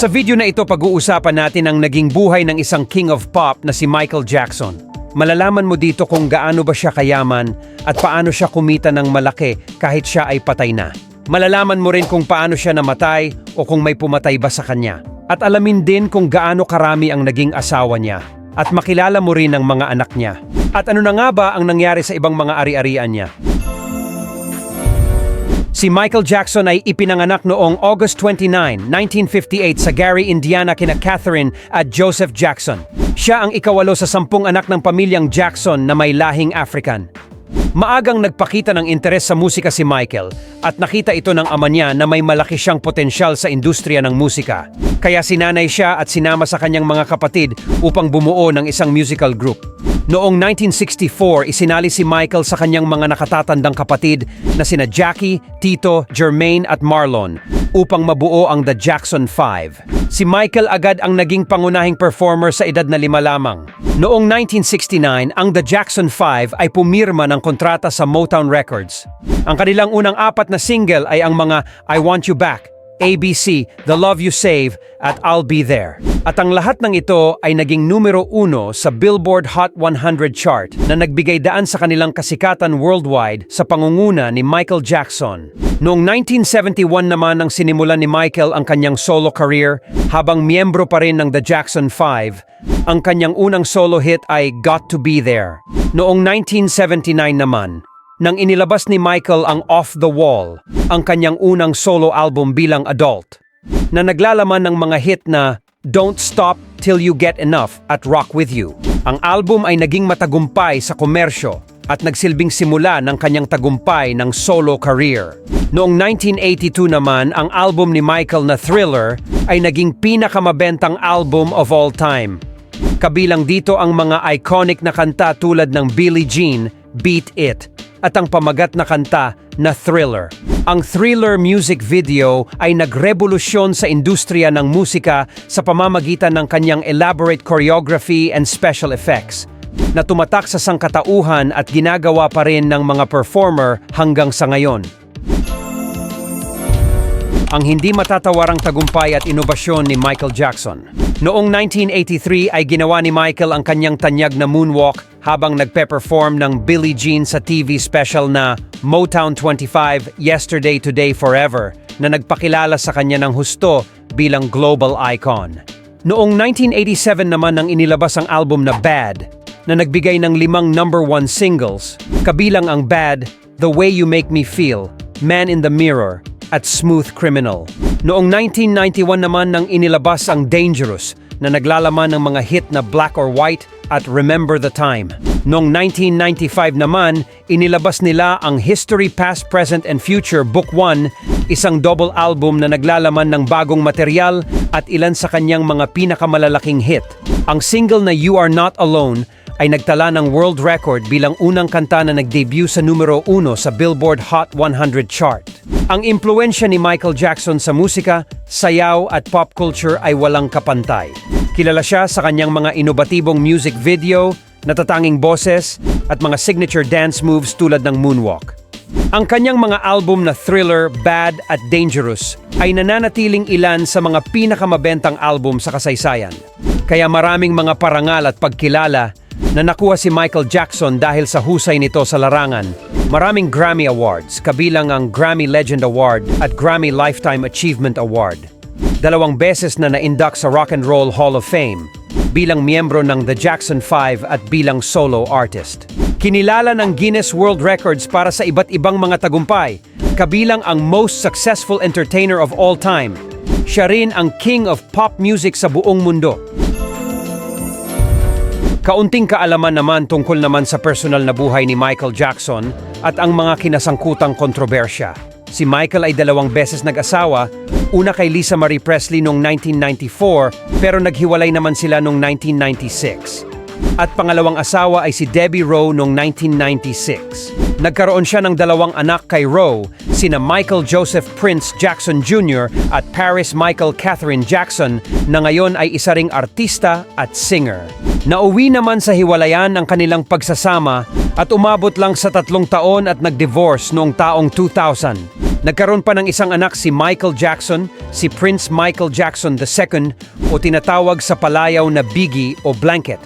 Sa video na ito pag-uusapan natin ang naging buhay ng isang king of pop na si Michael Jackson. Malalaman mo dito kung gaano ba siya kayaman at paano siya kumita ng malaki kahit siya ay patay na. Malalaman mo rin kung paano siya namatay o kung may pumatay ba sa kanya. At alamin din kung gaano karami ang naging asawa niya. At makilala mo rin ang mga anak niya. At ano na nga ba ang nangyari sa ibang mga ari-arian niya. Si Michael Jackson ay ipinanganak noong August 29, 1958 sa Gary, Indiana kina Catherine at Joseph Jackson. Siya ang ikawalo sa sampung anak ng pamilyang Jackson na may lahing African. Maagang nagpakita ng interes sa musika si Michael at nakita ito ng ama niya na may malaki siyang potensyal sa industriya ng musika. Kaya sinanay siya at sinama sa kanyang mga kapatid upang bumuo ng isang musical group. Noong 1964, isinali si Michael sa kanyang mga nakatatandang kapatid na sina Jackie, Tito, Jermaine at Marlon upang mabuo ang The Jackson 5. Si Michael agad ang naging pangunahing performer sa edad na lima lamang. Noong 1969, ang The Jackson 5 ay pumirma ng kontrata sa Motown Records. Ang kanilang unang apat na single ay ang mga I Want You Back, ABC, The Love You Save, at I'll Be There. At ang lahat ng ito ay naging numero uno sa Billboard Hot 100 chart na nagbigay daan sa kanilang kasikatan worldwide sa pangunguna ni Michael Jackson. Noong 1971 naman ang sinimulan ni Michael ang kanyang solo career habang miyembro pa rin ng The Jackson 5. Ang kanyang unang solo hit ay Got to Be There. Noong 1979 naman, nang inilabas ni Michael ang Off the Wall, ang kanyang unang solo album bilang adult, na naglalaman ng mga hit na Don't Stop Till You Get Enough at Rock With You. Ang album ay naging matagumpay sa komersyo at nagsilbing simula ng kanyang tagumpay ng solo career. Noong 1982 naman, ang album ni Michael na Thriller ay naging pinakamabentang album of all time. Kabilang dito ang mga iconic na kanta tulad ng Billie Jean, Beat It, at ang pamagat na kanta na Thriller. Ang Thriller music video ay nagrevolusyon sa industriya ng musika sa pamamagitan ng kanyang elaborate choreography and special effects na tumatak sa sangkatauhan at ginagawa pa rin ng mga performer hanggang sa ngayon. Ang hindi matatawarang tagumpay at inobasyon ni Michael Jackson. Noong 1983 ay ginawa ni Michael ang kanyang tanyag na moonwalk habang nagpe-perform ng Billie Jean sa TV special na Motown 25 Yesterday Today Forever na nagpakilala sa kanya ng husto bilang global icon. Noong 1987 naman nang inilabas ang album na Bad na nagbigay ng limang number one singles, kabilang ang Bad, The Way You Make Me Feel, Man in the Mirror, at Smooth Criminal. Noong 1991 naman nang inilabas ang Dangerous na naglalaman ng mga hit na Black or White at Remember the Time. Noong 1995 naman, inilabas nila ang History Past, Present and Future Book 1, isang double album na naglalaman ng bagong material at ilan sa kanyang mga pinakamalalaking hit. Ang single na You Are Not Alone ay nagtala ng world record bilang unang kanta na nag-debut sa numero 1 sa Billboard Hot 100 chart. Ang impluensya ni Michael Jackson sa musika, sayaw at pop culture ay walang kapantay. Kilala siya sa kanyang mga inobatibong music video, natatanging boses at mga signature dance moves tulad ng moonwalk. Ang kanyang mga album na Thriller, Bad at Dangerous ay nananatiling ilan sa mga pinakamabentang album sa kasaysayan. Kaya maraming mga parangal at pagkilala na nakuha si Michael Jackson dahil sa husay nito sa larangan. Maraming Grammy Awards, kabilang ang Grammy Legend Award at Grammy Lifetime Achievement Award. Dalawang beses na na-induct sa Rock and Roll Hall of Fame bilang miyembro ng The Jackson 5 at bilang solo artist. Kinilala ng Guinness World Records para sa iba't ibang mga tagumpay, kabilang ang most successful entertainer of all time. Siya rin ang king of pop music sa buong mundo. Kaunting kaalaman naman tungkol naman sa personal na buhay ni Michael Jackson at ang mga kinasangkutang kontrobersya. Si Michael ay dalawang beses nag-asawa, una kay Lisa Marie Presley noong 1994 pero naghiwalay naman sila noong 1996. At pangalawang asawa ay si Debbie Rowe noong 1996. Nagkaroon siya ng dalawang anak kay Rowe, sina Michael Joseph Prince Jackson Jr. at Paris Michael Catherine Jackson na ngayon ay isa ring artista at singer. Nauwi naman sa hiwalayan ang kanilang pagsasama at umabot lang sa tatlong taon at nag-divorce noong taong 2000. Nagkaroon pa ng isang anak si Michael Jackson, si Prince Michael Jackson II o tinatawag sa palayaw na Biggie o Blanket,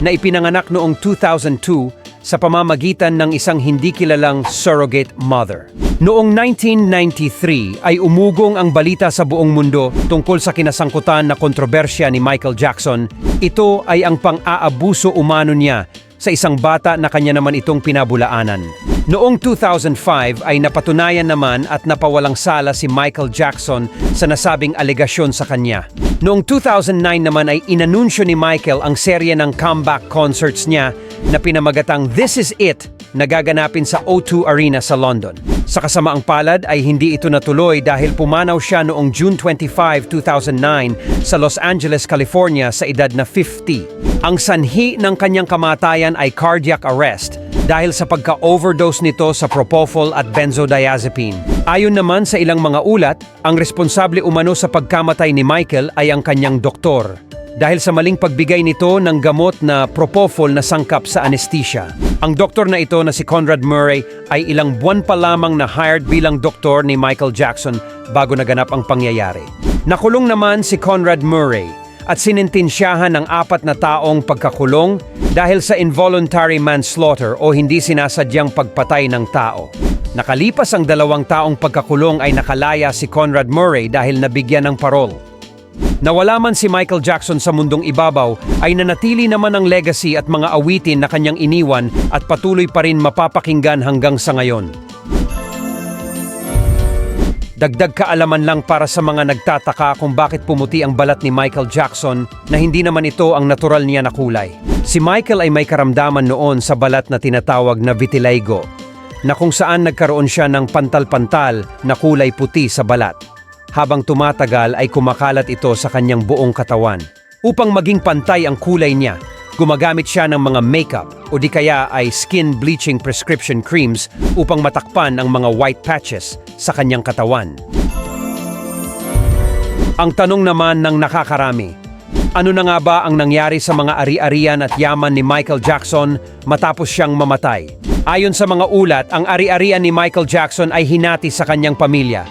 na ipinanganak noong 2002 sa pamamagitan ng isang hindi kilalang surrogate mother. Noong 1993 ay umugong ang balita sa buong mundo tungkol sa kinasangkutan na kontrobersya ni Michael Jackson. Ito ay ang pang-aabuso umano niya sa isang bata na kanya naman itong pinabulaanan. Noong 2005 ay napatunayan naman at napawalang sala si Michael Jackson sa nasabing alegasyon sa kanya. Noong 2009 naman ay inanunsyo ni Michael ang serye ng comeback concerts niya na pinamagatang This Is It na gaganapin sa O2 Arena sa London. Sa kasamaang palad ay hindi ito natuloy dahil pumanaw siya noong June 25, 2009 sa Los Angeles, California sa edad na 50. Ang sanhi ng kanyang kamatayan ay cardiac arrest dahil sa pagka-overdose nito sa propofol at benzodiazepine. Ayon naman sa ilang mga ulat, ang responsable umano sa pagkamatay ni Michael ay ang kanyang doktor dahil sa maling pagbigay nito ng gamot na propofol na sangkap sa anesthesia. Ang doktor na ito na si Conrad Murray ay ilang buwan pa lamang na hired bilang doktor ni Michael Jackson bago naganap ang pangyayari. Nakulong naman si Conrad Murray at sinintensyahan ng apat na taong pagkakulong dahil sa involuntary manslaughter o hindi sinasadyang pagpatay ng tao. Nakalipas ang dalawang taong pagkakulong ay nakalaya si Conrad Murray dahil nabigyan ng parol. Nawala man si Michael Jackson sa mundong ibabaw, ay nanatili naman ang legacy at mga awitin na kanyang iniwan at patuloy pa rin mapapakinggan hanggang sa ngayon. Dagdag kaalaman lang para sa mga nagtataka kung bakit pumuti ang balat ni Michael Jackson na hindi naman ito ang natural niya na kulay. Si Michael ay may karamdaman noon sa balat na tinatawag na vitiligo, na kung saan nagkaroon siya ng pantal-pantal na kulay puti sa balat. Habang tumatagal ay kumakalat ito sa kanyang buong katawan. Upang maging pantay ang kulay niya, gumagamit siya ng mga makeup o di kaya ay skin bleaching prescription creams upang matakpan ang mga white patches sa kanyang katawan. Ang tanong naman ng nakakarami, ano na nga ba ang nangyari sa mga ari-arian at yaman ni Michael Jackson matapos siyang mamatay? Ayon sa mga ulat, ang ari-arian ni Michael Jackson ay hinati sa kanyang pamilya.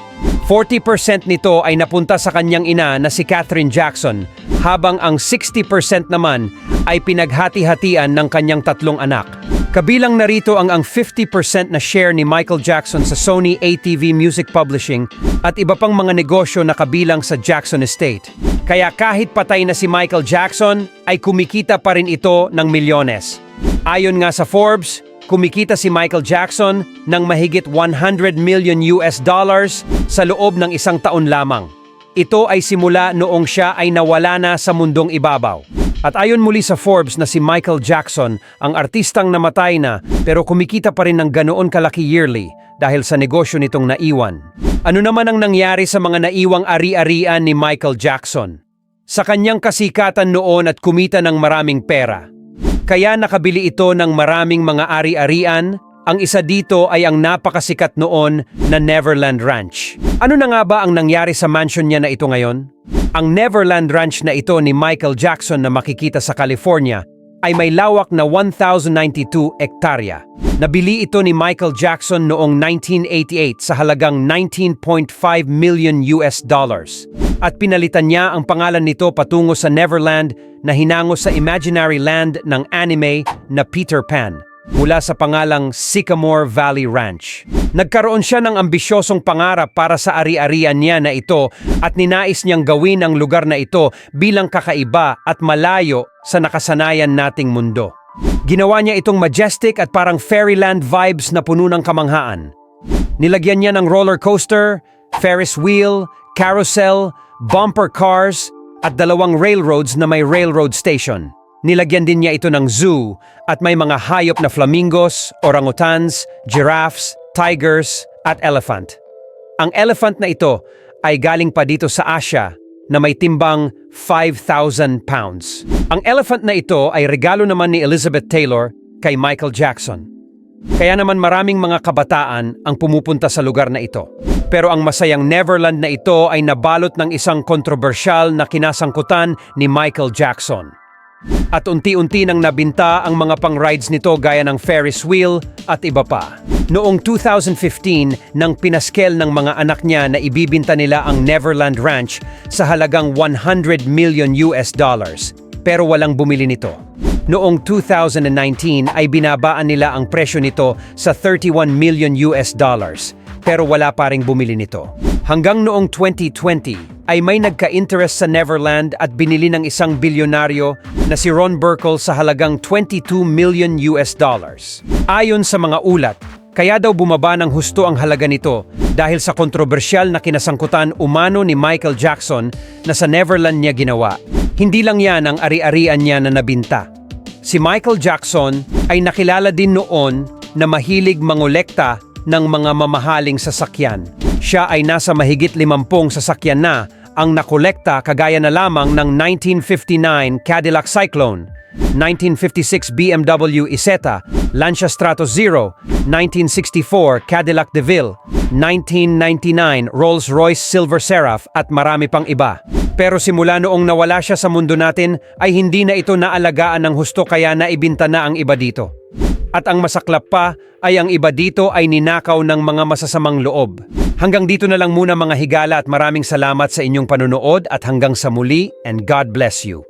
40% nito ay napunta sa kanyang ina na si Catherine Jackson, habang ang 60% naman ay pinaghati-hatian ng kanyang tatlong anak. Kabilang narito ang ang 50% na share ni Michael Jackson sa Sony ATV Music Publishing at iba pang mga negosyo na kabilang sa Jackson Estate. Kaya kahit patay na si Michael Jackson, ay kumikita pa rin ito ng milyones. Ayon nga sa Forbes, kumikita si Michael Jackson ng mahigit 100 million US dollars sa loob ng isang taon lamang. Ito ay simula noong siya ay nawala na sa mundong ibabaw. At ayon muli sa Forbes na si Michael Jackson, ang artistang namatay na pero kumikita pa rin ng ganoon kalaki yearly dahil sa negosyo nitong naiwan. Ano naman ang nangyari sa mga naiwang ari-arian ni Michael Jackson? Sa kanyang kasikatan noon at kumita ng maraming pera, kaya nakabili ito ng maraming mga ari-arian. Ang isa dito ay ang napakasikat noon na Neverland Ranch. Ano na nga ba ang nangyari sa mansion niya na ito ngayon? Ang Neverland Ranch na ito ni Michael Jackson na makikita sa California ay may lawak na 1,092 ektarya. Nabili ito ni Michael Jackson noong 1988 sa halagang 19.5 million US dollars. At pinalitan niya ang pangalan nito patungo sa Neverland na hinango sa imaginary land ng anime na Peter Pan mula sa pangalang Sycamore Valley Ranch. Nagkaroon siya ng ambisyosong pangarap para sa ari-arian niya na ito at ninais niyang gawin ang lugar na ito bilang kakaiba at malayo sa nakasanayan nating mundo. Ginawa niya itong majestic at parang fairyland vibes na puno ng kamanghaan. Nilagyan niya ng roller coaster, Ferris wheel, carousel, bumper cars, at dalawang railroads na may railroad station. Nilagyan din niya ito ng zoo at may mga hayop na flamingos, orangutans, giraffes, tigers, at elephant. Ang elephant na ito ay galing pa dito sa Asia na may timbang 5,000 pounds. Ang elephant na ito ay regalo naman ni Elizabeth Taylor kay Michael Jackson. Kaya naman maraming mga kabataan ang pumupunta sa lugar na ito. Pero ang masayang Neverland na ito ay nabalot ng isang kontrobersyal na kinasangkutan ni Michael Jackson. At unti-unti nang nabinta ang mga pang-rides nito gaya ng Ferris wheel at iba pa. Noong 2015, nang pinaskel ng mga anak niya na ibibinta nila ang Neverland Ranch sa halagang 100 million US dollars. Pero walang bumili nito. Noong 2019 ay binabaan nila ang presyo nito sa 31 million US dollars. Pero wala pa ring bumili nito. Hanggang noong 2020 ay may nagka-interest sa Neverland at binili ng isang bilyonaryo na si Ron Burkle sa halagang 22 million US dollars. Ayon sa mga ulat, kaya daw bumaba ng husto ang halaga nito dahil sa kontrobersyal na kinasangkutan umano ni Michael Jackson na sa Neverland niya ginawa. Hindi lang yan ang ari-arian niya na nabinta. Si Michael Jackson ay nakilala din noon na mahilig mangolekta ng mga mamahaling sasakyan. Siya ay nasa mahigit limampung sasakyan na ang nakolekta kagaya na lamang ng 1959 Cadillac Cyclone, 1956 BMW Isetta, Lancia Stratos Zero, 1964 Cadillac DeVille, 1999 Rolls-Royce Silver Seraph at marami pang iba. Pero simula noong nawala siya sa mundo natin ay hindi na ito naalagaan ng husto kaya naibinta na ang iba dito. At ang masaklap pa ay ang iba dito ay ninakaw ng mga masasamang loob. Hanggang dito na lang muna mga higala at maraming salamat sa inyong panunood at hanggang sa muli and God bless you.